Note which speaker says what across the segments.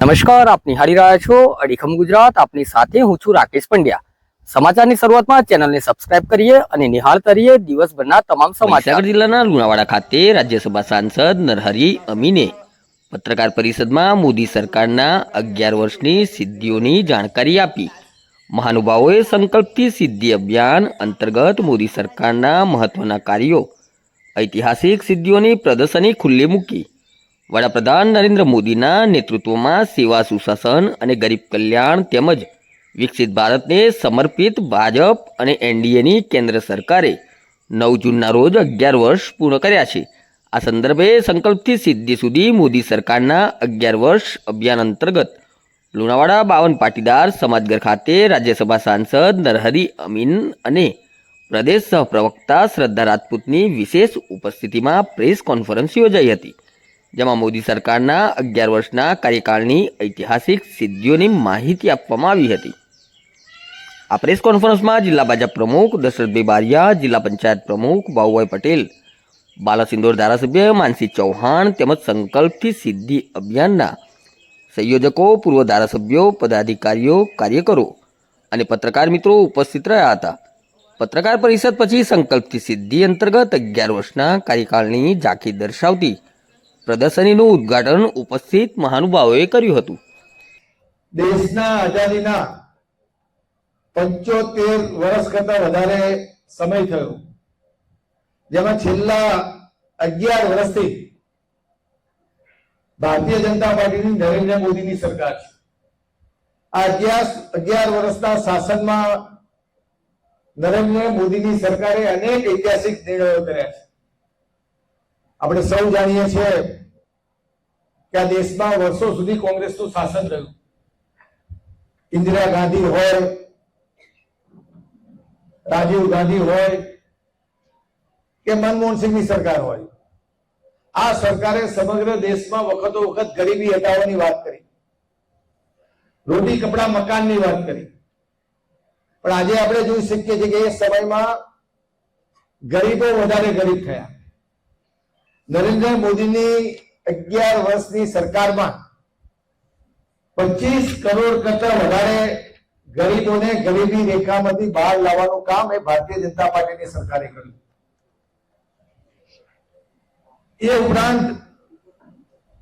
Speaker 1: નમસ્કાર આપ નિહાળી રહ્યા છો અડીખમ ગુજરાત. આપની સાથે હું છું રાકેશ પંડ્યા. સમાચારની શરૂઆતમાં ચેનલને સબસ્ક્રાઇબ કરીએ અને નિહાળતા રહીએ દિવસભરના તમામ સમાચાર.
Speaker 2: જિલ્લાના લુણાવાડા ખાતે રાજ્યસભા સાંસદ નરહરી અમીને પત્રકાર પરિષદમાં મોદી સરકારના અગિયાર વર્ષની સિદ્ધિઓની જાણકારી આપી. મહાનુભાવોએ સંકલ્પથી સિદ્ધિ અભિયાન અંતર્ગત મોદી સરકારના મહત્વના કાર્યો ઐતિહાસિક સિદ્ધિઓની પ્રદર્શની ખુલ્લી મૂકી. વડાપ્રધાન નરેન્દ્ર મોદીના નેતૃત્વમાં સેવા સુશાસન અને ગરીબ કલ્યાણ તેમજ વિકસિત ભારતને સમર્પિત ભાજપ અને એનડીએની કેન્દ્ર સરકારે નવ જૂનના રોજ અગિયાર વર્ષ પૂર્ણ કર્યા છે. આ સંદર્ભે સંકલ્પથી સિદ્ધિ સુધી મોદી સરકારના અગિયાર વર્ષ અભિયાન અંતર્ગત લુણાવાડા બાવન પાટીદાર સમાજઘર ખાતે રાજ્યસભા સાંસદ નરહરી અમીન અને પ્રદેશ સહપ્રવક્તા શ્રદ્ધા રાજપૂતની વિશેષ ઉપસ્થિતિમાં પ્રેસ કોન્ફરન્સ યોજાઈ હતી. જેમાં મોદી સરકારના અગિયાર વર્ષના કાર્યકાળની ઐતિહાસિક સિદ્ધિઓની માહિતી આપવામાં આવી હતી. આ પ્રેસ કોન્ફરન્સમાં જિલ્લા ભાજપ પ્રમુખ દશરથભાઈ બારિયા, જિલ્લા પંચાયત પ્રમુખ બાહુભાઈ પટેલ, બાલાસિંદોર ધારાસભ્ય માનસી ચૌહાણ તેમજ સંકલ્પથી સિદ્ધિ અભિયાનના સંયોજકો, પૂર્વ ધારાસભ્યો, પદાધિકારીઓ, કાર્યકરો અને પત્રકાર મિત્રો ઉપસ્થિત રહ્યા હતા. પત્રકાર પરિષદ પછી સંકલ્પથી સિદ્ધિ અંતર્ગત અગિયાર વર્ષના કાર્યકાળની ઝાંખી દર્શાવતી પ્રદર્શનીનું ઉદ્ઘાટન ઉપસ્થિત મહાનુભાવોએ કર્યું હતું.
Speaker 3: દેશના આઝાદીના પંચોતેર વર્ષ કરતા વધારે સમય થયો. જેમાં છેલ્લા અગિયાર વર્ષથી ભારતીય જનતા પાર્ટીની નરેન્દ્ર મોદીની સરકાર છે. આ અગિયાર અગિયાર વર્ષના શાસનમાં નરેન્દ્ર મોદીની સરકારે અનેક ઐતિહાસિક નિર્ણયો કર્યા છે. આપણે સૌ જાણીએ છીએ કે આ દેશમાં વર્ષો સુધી કોંગ્રેસનું શાસન રહ્યું. ઇન્દિરા ગાંધી હોય, રાજીવ ગાંધી હોય કે મનમોહન સિંહની સરકાર હોય. આ સરકારે સમગ્ર દેશમાં વખતો વખત ગરીબી હટાવવાની વાત કરી. રોટી, કપડા, મકાનની વાત કરી. પણ આજે આપણે જોઈ શકીએ છીએ કે એ સમયમાં ગરીબો વધારે ગરીબ થયા. નરેન્દ્ર મોદીની અગિયાર વર્ષની સરકારમાં પચીસ કરોડ કરતા વધારે ગરીબોને ગરીબી રેખામાંથી બહાર લાવવાનું કામ એ ભારતીય જનતા પાર્ટીની સરકારે કર્યું. એ ઉપરાંત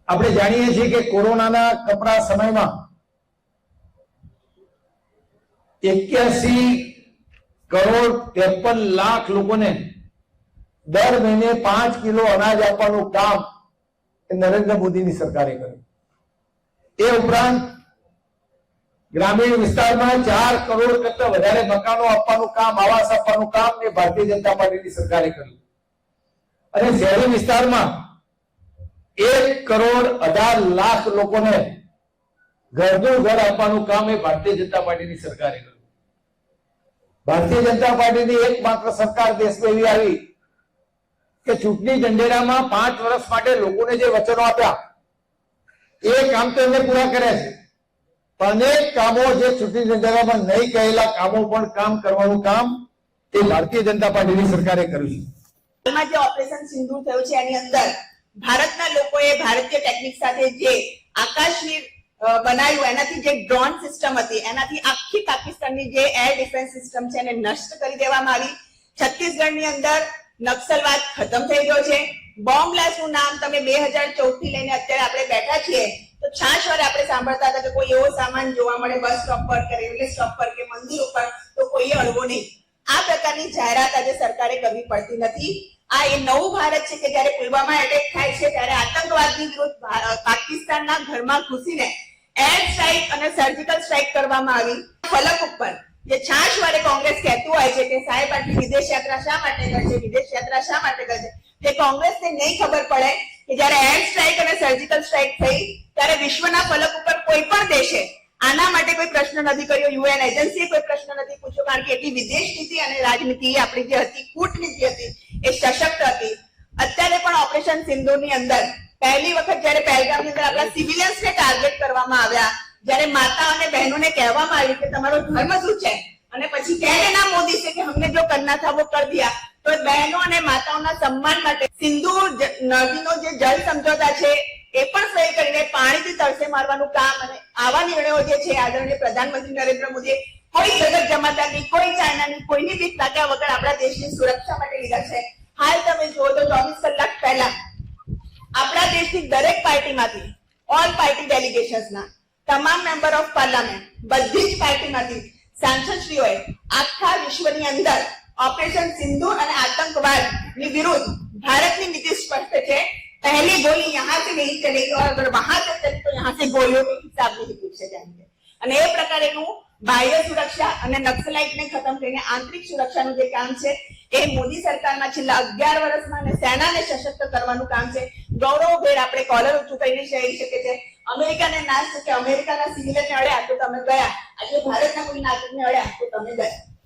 Speaker 3: આપણે જાણીએ છીએ કે કોરોનાના કપરા સમયમાં એક્યાસી કરોડ ત્રેપન લાખ લોકોને દર મહિને પાંચ કિલો અનાજ આપવાનું કામ એ નરેન્દ્ર મોદીની સરકારે કર્યું. એ ઉપરાંત ગ્રામીણ વિસ્તારમાં ચાર કરોડ કરતા વધારે મકાનો આપવાનું કામ, આવાસ આપવાનું કામ એ ભારતીય જનતા પાર્ટીની સરકારે કર્યું. અને શહેરી વિસ્તારમાં એક કરોડ અઢાર લાખ લોકોને ઘરનું ઘર આપવાનું કામ એ ભારતીય જનતા પાર્ટીની સરકારે કર્યું. ભારતીય જનતા પાર્ટીની એકમાત્ર સરકાર દેશમાં એવી આવી કે ચૂંટણી ઢંઢેરામાં પાંચ વર્ષ માટે લોકોને જે વચનો આપ્યા, એ કામ તો એમને પૂરા કર્યા છે. અનેક કામો જે ચૂંટણી ઢંઢેરામાં નહીં કહેલા કામો પણ કામ કરવાનું કામ એ ભારતીય જનતા પાર્ટીની સરકારે કર્યું છે.
Speaker 4: જે ઓપરેશન સિંધુ થયું છે, એની અંદર ભારતના લોકોએ ભારતીય ટેકનિક સાથે જે આકાશવીર બનાવ્યું, એનાથી જે ડ્રોન સિસ્ટમ હતી, એનાથી આખી પાકિસ્તાનની જે એર ડિફેન્સ સિસ્ટમ છે એને નષ્ટ કરી દેવામાં આવી. છત્તીસગઢની અંદર નક્સલવાદ ખતમ થઈ ગયો છે. બોમ્બ બ્લાસ્ટનું નામ તમે બે હજાર ચૌદથી લઈને અત્યારે આપણે બેઠા છીએ. તો છાશ વાર આપણે સાંભળતા હતા કે કોઈ એવો સામાન જોવા મળે, બસ સ્ટોપ પર કે રેલવે સ્ટોપ પર કે મંદિર ઉપર, તો કોઈએ અડવો નહીં. આ પ્રકારની જાહેરાત આજે સરકારે કરવી પડતી નથી. આ એ નવું ભારત છે કે જ્યારે પુલવામા એટેક થાય છે, ત્યારે આતંકવાદની વિરુદ્ધ પાકિસ્તાનના ઘરમાં ઘૂસીને એર સ્ટ્રાઇક અને સર્જિકલ સ્ટ્રાઇક કરવામાં આવી. ફલક ઉપર જે છાશ વારે કોંગ્રેસ કહેતું હોય છે કે સાહેબ, આટલી વિદેશ યાત્રા શા માટે કરશે વિદેશ યાત્રા શા માટે કરશે તે કોંગ્રેસને નહીં ખબર પડે કે જ્યારે એર સ્ટ્રાઇક અને સર્જિકલ સ્ટ્રાઇક થઈ, ત્યારે વિશ્વના ફલક ઉપર કોઈ પણ દેશે આના માટે કોઈ પ્રશ્ન નથી કર્યો. યુએન એજન્સીએ કોઈ પ્રશ્ન નથી પૂછ્યો, કારણ કે એટલી વિદેશ નીતિ અને રાજનીતિ આપણી જે હતી, કૂટનીતિ હતી, એ સશક્ત હતી. અત્યારે પણ ઓપરેશન સિંધુની અંદર પહેલી વખત જ્યારે પહેલગામની અંદર આપણા સિવિલિયન્સને ટાર્ગેટ કરવામાં આવ્યા જ્યારે માતા અને બહેનોને કહેવામાં આવ્યું કે તમારો ધર્મ શું છે? અને પછી ત્યારે ના મોદી છે કે હમને જો કરના થા કર દિયા. તો બહેનો અને માતાઓના સન્માન માટે સિંધુ નદીનો જે જળ સમજોતા છે, એ પણ સહી કરીને પાણીથી તરસે મારવાનું કામ અને આવા નિર્ણયો જે છે આદરણીય પ્રધાનમંત્રી નરેન્દ્ર મોદીએ, કોઈ જગત જમાતાની કોઈ ચાઇનાની, કોઈની બીક તાક્યા વગર આપણા દેશની સુરક્ષા માટે લીધા છે. હાલ તમે જુઓ તો ચોવીસ કલાક પહેલા આપણા દેશની દરેક પાર્ટીમાંથી ઓલ પાર્ટી ડેલિગેશન્સના તમામ મેમ્બર ઓફ પાર્લામેન્ટ બધી જ પાર્ટીમાંથી સાંસદશ્રીઓએ આખા વિશ્વની અંદર ઓપરેશન સિંધુ અને આતંકવાદની વિરુદ્ધ ભારતની નીતિ સ્પષ્ટ છે पहली गोली यहाँ से नहीं चलेगी और अगर वहां से चली तो यहाँ से गोलियों के हिसाब नहीं पूछे जाएंगे અને એ પ્રકારેનું બાહ્ય સુરક્ષા અને નક્સલાઇટને ખતમ કરીને આંતરિક સુરક્ષાનું જે કામ છે એ મોદી સરકારના છેલ્લા અગિયાર વર્ષમાં અને સેનાને સશક્ત કરવાનું કામ છે ગૌરવભેર આપણે કોલર ઊંચું કરીને કહી શકે છે અમેરિકાને ના કે અમેરિકાના સિવિલને અડ્યા તો તમે ગયા. આજે ભારતના કોઈ નાગરિકને અડ્યા તો તમે ગયા.